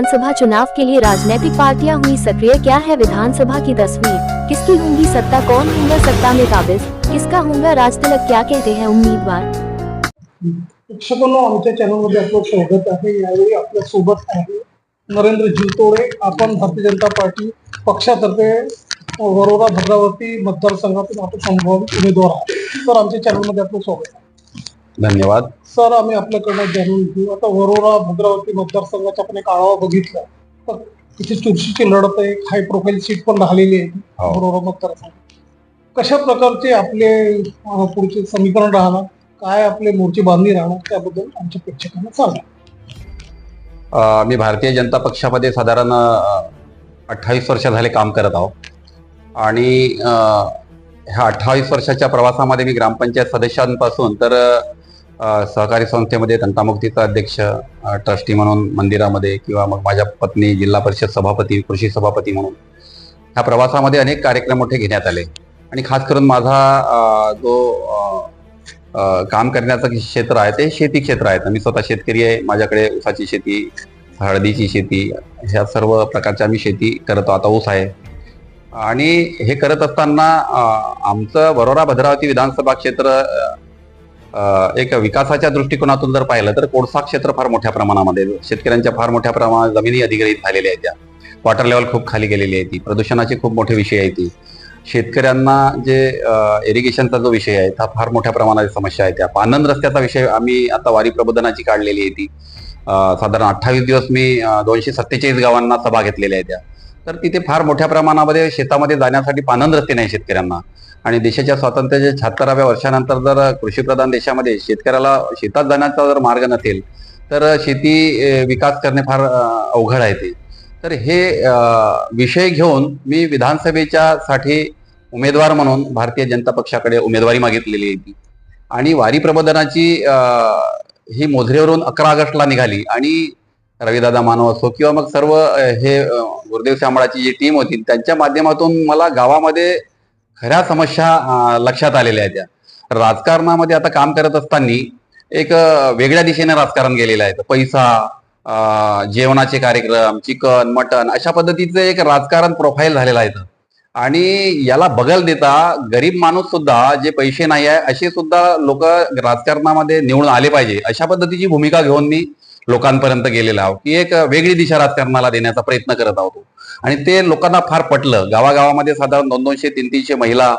विधानसभा चुनाव के लिए राजनीतिक पार्टियाँ हुई सक्रिय, क्या है विधानसभा की तस्वीर? किसकी होंगी सत्ता? कौन होगा सत्ता में काबिज? किसका होगा राज तिलक क्या कहते हैं उम्मीदवार? आमच्या चॅनलमध्ये आपलं स्वागत नरेंद्र जीवतोडे आपण भारतीय जनता पार्टी पक्षातर्फे वरोरा भद्रावती मतदारसंघातून आपण संभाव्य उमेदवार आहात. तर आमच्या चॅनलमध्ये आपलं स्वागत धन्यवाद. सर आम्ही आपल्याकडनं जाणून घेऊ. आता वरोरा भद्रावती मतदारसंघाचा आपण एक आढावा बघितला. तर तिथे चुरशीची लढत आहे हाय प्रोफाईल सीट पण राहिलेली आहे. हो. वरोरा मतदारसंघ. कशा प्रकारचे आपले पुढचे समीकरण राहणार? काय आपले मोर्चे बांधणी राहणार? त्याबद्दल आमच्या प्रेक्षकांना सांगा. मी भारतीय जनता पक्षामध्ये साधारण अठ्ठावीस वर्ष झाले काम करत आहो आणि ह्या अठ्ठावीस वर्षाच्या प्रवासामध्ये मी ग्रामपंचायत सदस्यांपासून तर सहकारी संस्थेमध्ये तंटामुक्तीचा अध्यक्ष ट्रस्टी म्हणून मंदिरामध्ये किंवा मग माझ्या पत्नी जिल्हा परिषद सभापती कृषी सभापती म्हणून. ह्या प्रवासामध्ये अनेक कार्यक्रम मोठे घेण्यात आले. आणि खास करून माझा जो काम करण्याचं क्षेत्र आहे ते शेती क्षेत्र आहे. मी स्वतः शेतकरी आहे. माझ्याकडे ऊसाची शेती हळदीची शेती ह्या सर्व प्रकारच्या आम्ही शेती करतो. आता ऊस आहे. आणि हे करत असताना आमचं वरोरा भद्रावती विधानसभा क्षेत्र एक विकासाच्या दृष्टिकोनातून जर पाहिलं तर कोळसा क्षेत्र फार मोठ्या प्रमाणामध्ये शेतकऱ्यांच्या फार मोठ्या प्रमाणात जमिनी अधिग्रहित झालेल्या आहेत त्या. वॉटर लेवल खूप खाली गेलेली आहे ती. प्रदूषणाचे खूप मोठे विषय आहे ती. शेतकऱ्यांना जे इरिगेशनचा जो विषय आहे हा फार मोठ्या प्रमाणात समस्या आहे त्या. पानंद रस्त्याचा विषय आम्ही आता वारी प्रबोधनाची काढलेली आहे ती. साधारण अठ्ठावीस दिवस मी दोनशे सत्तेचाळीस गावांना सभा घेतलेल्या आहेत त्या. तर तिथे फार मोठ्या प्रमाणामध्ये शेतामध्ये जाण्यासाठी पानंद रस्ते नाही शेतकऱ्यांना. आणि देशाच्या स्वातंत्र्याच्या शहात्तराव्या वर्षानंतर जर कृषीप्रधान देशामध्ये शेतकऱ्याला शेतात जाण्याचा जर मार्ग नसेल तर शेती विकास करणे फार अवघड आहे ते. तर हे विषय घेऊन मी विधानसभेच्या साठी उमेदवार म्हणून भारतीय जनता पक्षाकडे उमेदवारी मागितलेली होती आणि वारी प्रबोधनाची ही मोझरेवरून अकरा ऑगस्टला निघाली आणि रविदादा मानव असो किंवा मग सर्व हे गुरुदेव शांबळाची जी टीम होती त्यांच्या माध्यमातून मला गावामध्ये खऱ्या समस्या लक्षात आलेल्या आहेत त्या. राजकारणामध्ये आता काम करत असताना एक वेगळ्या दिशेने राजकारण गेलेलं आहे. पैसा जेवणाचे कार्यक्रम चिकन मटन अशा पद्धतीचं एक राजकारण प्रोफाईल झालेलं आहे. आणि याला बगल देता गरीब माणूस सुद्धा जे पैसे नाही आहे असे सुद्धा लोक राजकारणामध्ये निवडून आले पाहिजे. अशा पद्धतीची भूमिका घेऊन मी लोकांपर्यंत गेलेला आहोत की एक वेगळी दिशा राजकारणाला देण्याचा प्रयत्न करत आहोत आणि ते लोकांना फार पटलं. गावागावामध्ये साधारण दोन दोनशे तीन तीनशे महिला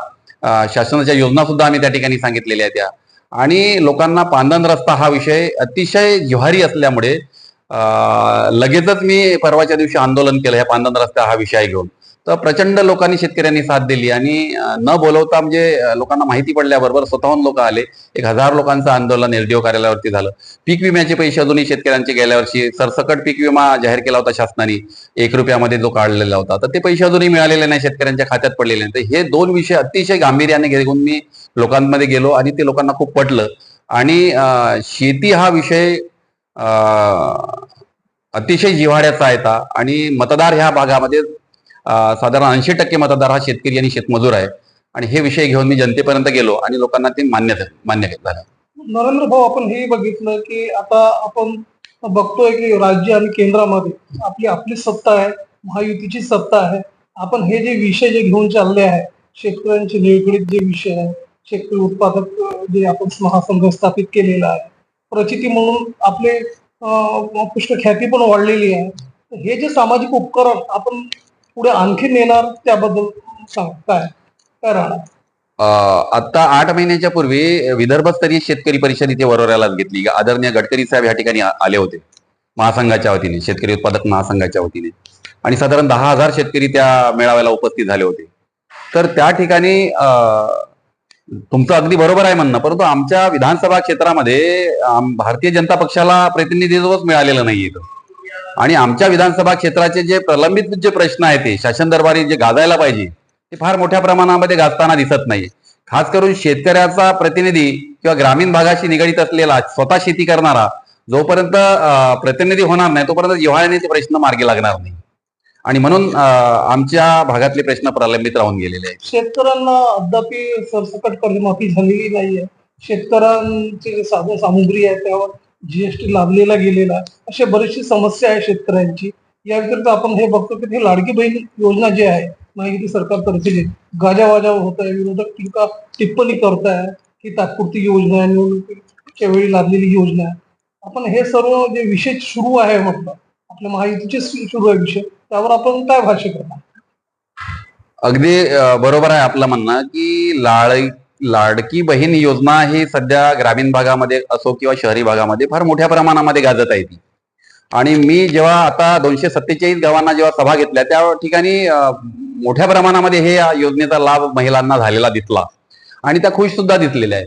शासनाच्या योजना सुद्धा आम्ही त्या ठिकाणी सांगितलेल्या आहेत त्या आणि लोकांना पांदन रस्ता हा विषय अतिशय जिव्हारी असल्यामुळे लगेचच मी परवाच्या दिवशी आंदोलन केलं ह्या पांदन रस्ता हा विषय घेऊन. तर प्रचंड लोकांनी शेतकऱ्यांनी साथ दिली आणि न बोलवता म्हणजे लोकांना माहिती पडल्याबरोबर स्वतःहून लोक आले. एक हजार लोकांचं आंदोलन एलडीओ कार्यालयावरती झालं. पीक विम्याचे पैसे अजूनही शेतकऱ्यांचे गेल्या वर्षी सरसकट पीक विमा जाहीर केला होता शासनाने. एक रुपयामध्ये जो काढलेला होता. तर ते पैसे अजूनही मिळालेले नाही शेतकऱ्यांच्या खात्यात पडलेले. नाही तर हे दोन विषय अतिशय गांभीर्याने घेऊन मी लोकांमध्ये गेलो आणि ते लोकांना खूप पटलं. आणि शेती हा विषय अतिशय जिव्हाळ्याचा आहे आणि मतदार ह्या भागामध्ये साधारण ऐंशी टक्के मतदार हा शेतकरी आणि शेतमजूर आहे. आणि हे विषय घेऊन मी जनतेपर्यंत गेलो आणि लोकांना ते मान्य मान्य झालं. नरेंद्र भाऊ आपण हे बघितलं की आता आपण बघतोय की राज्य आणि केंद्रामध्ये आपली आपली सत्ता आहे महायुतीची सत्ता आहे. आपण हे जे विषय जे घेऊन चालले आहे शेतकऱ्यांचे निगडीत जे विषय आहे शेतकरी उत्पादक जे आपण महासंघ स्थापित केलेला आहे प्रचिती म्हणून आपले पुष्कळ ख्याती पण वाढलेली आहे. हे जे सामाजिक उपकरण आपण पुढे आणखी नेणार त्याबद्दल सांगताय काय? राहणार? आता आठ महिन्याच्या पूर्वी विदर्भस्तरीय शेतकरी परिषद इथे वरोऱ्याला घेतली. आदरणीय गडकरी साहेब या ठिकाणी आले होते महासंघाच्या वतीने शेतकरी उत्पादक महासंघाच्या वतीने. आणि साधारण दहा हजार शेतकरी त्या मेळाव्याला उपस्थित झाले होते. तर त्या ठिकाणी तुमचं अगदी बरोबर आहे म्हणणं परंतु आमच्या विधानसभा क्षेत्रामध्ये भारतीय जनता पक्षाला प्रतिनिधित्वच मिळालेलं नाही इथं. आणि आमच्या विधानसभा क्षेत्राचे जे प्रलंबित जे प्रश्न आहेत ते शासन दरबारी जे गाजायला पाहिजे ते फार मोठ्या प्रमाणामध्ये गाजताना दिसत नाही खास करून शेतकऱ्याचा प्रतिनिधी किंवा ग्रामीण भागाशी निगडीत असलेला स्वतः शेती करणारा जोपर्यंत प्रतिनिधी होणार नाही तोपर्यंत जिव्हाळ्याने ते प्रश्न मार्गी लागणार नाही. आणि म्हणून आमच्या भागातले प्रश्न प्रलंबित राहून गेलेले आहेत. शेतकऱ्यांना अद्याप सरसकट कर्जमाफी झालेली नाहीये. शेतकऱ्यांची जे साधन सामुग्री आहे त्यावर जीएसटी लादलेला गेलेला अशा बरीचशी समस्या आहे शेतकऱ्यांची. या व्यतिरिक्त आपण हे बघतो की ती लाडकी बहीण योजना जी आहे माहिती सरकारतर्फे जे गाजावाजा होत आहे विरोधक टीका टिप्पणी करताय ही तात्पुरती योजना आहे निवडणुकीच्या वेळी लादलेली योजना. आहे आपण हे सर्व जे विषय सुरू आहे म्हटलं आपल्या महायुतीचे सुरू आहे विषय त्यावर आपण काय भाष्य करणार? अगदी बरोबर आहे आपलं म्हणणं की लाळ लाडकी बहीण योजना ही सध्या ग्रामीण भागामध्ये असो किंवा शहरी भागामध्ये फार मोठ्या प्रमाणामध्ये गाजत आहे ती. आणि मी जेव्हा आता दोनशे सत्तेचाळीस गावांना जेव्हा सभा घेतल्या त्या ठिकाणी मोठ्या प्रमाणामध्ये हे या योजनेचा लाभ महिलांना झालेला दिसला. आणि त्या खुश सुद्धा दिसलेल्या आहे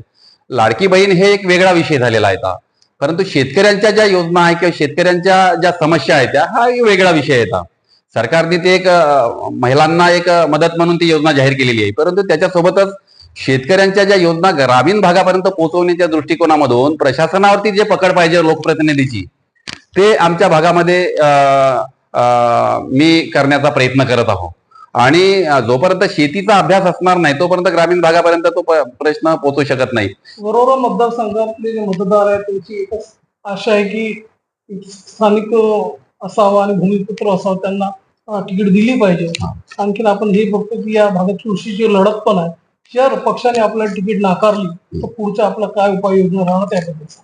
लाडकी बहीण हे एक वेगळा विषय झालेला आहे आता. परंतु शेतकऱ्यांच्या ज्या योजना आहेत किंवा शेतकऱ्यांच्या ज्या समस्या आहेत त्या हा एक वेगळा विषय आहे सरकारने ते एक महिलांना एक मदत म्हणून ती योजना जाहीर केलेली आहे. परंतु त्याच्यासोबतच शेतकऱ्यांच्या ज्या योजना ग्रामीण भागापर्यंत पोहोचवण्याच्या दृष्टिकोनामधून प्रशासनावरती जे पकड पाहिजे लोकप्रतिनिधीची ते आमच्या भागामध्ये मी करण्याचा प्रयत्न करत आहोत आणि जोपर्यंत शेतीचा अभ्यास असणार नाही तोपर्यंत ग्रामीण भागापर्यंत तो प्रश्न पोहोचू शकत नाही. बरोबर मतदारसंघातले जे मतदार आहेत त्यांची एकच आशा आहे की स्थानिक असावा असावं आणि भूमिपुत्र असावं त्यांना तिकीट दिली पाहिजे. आणखीन आपण हे बघतो की या भागात कृषीची लढत पण आहे. जर पक्षाने आपलं तिकीट नाकारली तर पुढचं आपलं काय उपाययोजना राहणार त्याबद्दल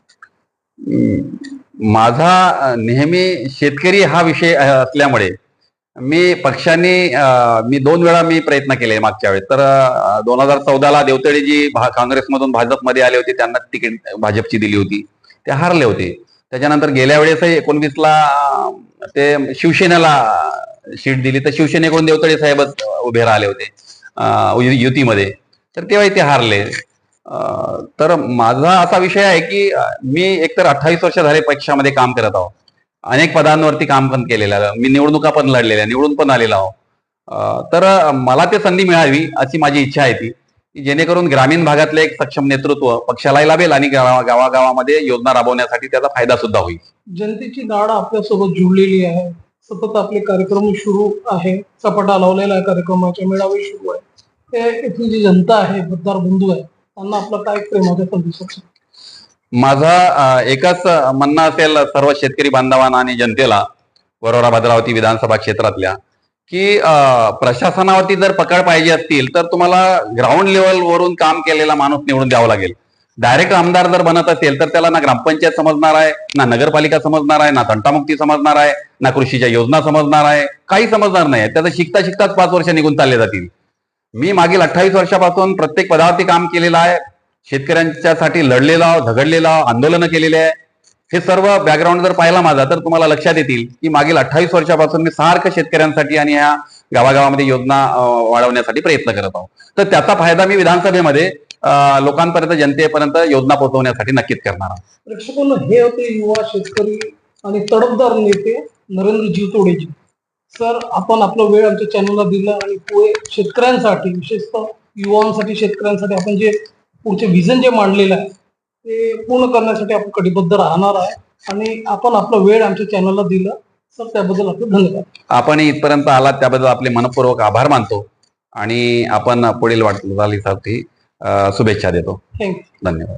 माझा नेहमी शेतकरी हा विषय असल्यामुळे मी पक्षाने मी दोन वेळा मी प्रयत्न केले मागच्या वेळेस. तर दोन हजार चौदाला देवतळेजी जी काँग्रेसमधून भाजपमध्ये आले होते त्यांना तिकीट भाजपची दिली होती. ते हारले होते. त्याच्यानंतर गेल्या वेळेसही एकोणवीसला ते शिवसेनेला सीट दिली. तर शिवसेनेकडून देवतळे साहेबच उभे राहिले होते युतीमध्ये. तर तेव्हाही ते हारले. तर माझा असा विषय आहे की मी एकतर अठ्ठावीस वर्ष झाले पक्षामध्ये काम करत आहो. अनेक पदांवरती काम पण केलेलं आहे. मी निवडणुका पण लढलेल्या निवडून पण आलेला आहो. तर मला ते संधी मिळावी अशी माझी इच्छा आहे ती. जेणेकरून ग्रामीण भागातले एक सक्षम नेतृत्व पक्षालाही लाभेल आणि गावागावामध्ये योजना राबवण्यासाठी त्याचा फायदा सुद्धा होईल. जनतेची नाड आपल्यासोबत जुळलेली आहे. सतत आपले कार्यक्रम सुरू आहे. चपाटा लावलेला आहे. कार्यक्रमाच्या मेळावे सुरू आहे ते इथली जी जनता आहे मतदार बंधू आहे त्यांना आपलं काय प्रेमाचा संदेश शकतो माझा एकाच एकच म्हणणं असेल सर्व शेतकरी बांधवांना आणि जनतेला वरोरा भद्रावती विधानसभा क्षेत्रातल्या की प्रशासनावरती जर पकड पाहिजे असतील तर तुम्हाला ग्राउंड लेवलवरून काम केलेला माणूस निवडून द्यावा लागेल. डायरेक्ट आमदार जर बनत असेल तर त्याला ना ग्रामपंचायत समजणार आहे ना नगरपालिका समजणार आहे ना तंटामुक्ती समजणार आहे ना कृषीच्या योजना समजणार आहे काही समजणार नाही. त्याचं शिकता शिकताच पाच वर्ष निघून चालले जातील. मी मागील अठ्ठावीस वर्षापासून प्रत्येक पदावरती काम केलेलं आहे. शेतकऱ्यांच्यासाठी लढलेलं आहो झगडलेलो आहो आंदोलनं केलेले आहे. हे सर्व बॅकग्राऊंड जर पाहिला माझा तर तुम्हाला लक्षात येतील की मागील अठ्ठावीस वर्षापासून मी सारखं शेतकऱ्यांसाठी आणि ह्या गावागावामध्ये योजना वाढवण्यासाठी प्रयत्न करत आहोत. तर त्याचा फायदा मी विधानसभेमध्ये लोकांपर्यंत जनतेपर्यंत योजना पोहोचवण्यासाठी नक्कीच करणार आहोत. प्रेक्षकांना हे होते युवा शेतकरी आणि तडफदार नेते नरेंद्रजी तोडेजी सर आपण आपला वेळ आमच्या चॅनलला दिला आणि पुढे शेतकऱ्यांसाठी विशेषतः युवांसाठी शेतकऱ्यांसाठी आपण जे पुढचे विजन जे मांडलेलं आहे ते पूर्ण करण्यासाठी आपण कटिबद्ध राहणार आहे. आणि आपण आपला वेळ आमच्या चॅनलला दिला. सर त्याबद्दल आपले धन्यवाद. आपण इथपर्यंत आलात त्याबद्दल आपले मनपूर्वक आभार मानतो. आणि आपण पुढील वाटचालीसाठी अं, शुभेच्छा देतो. थँक्यू धन्यवाद.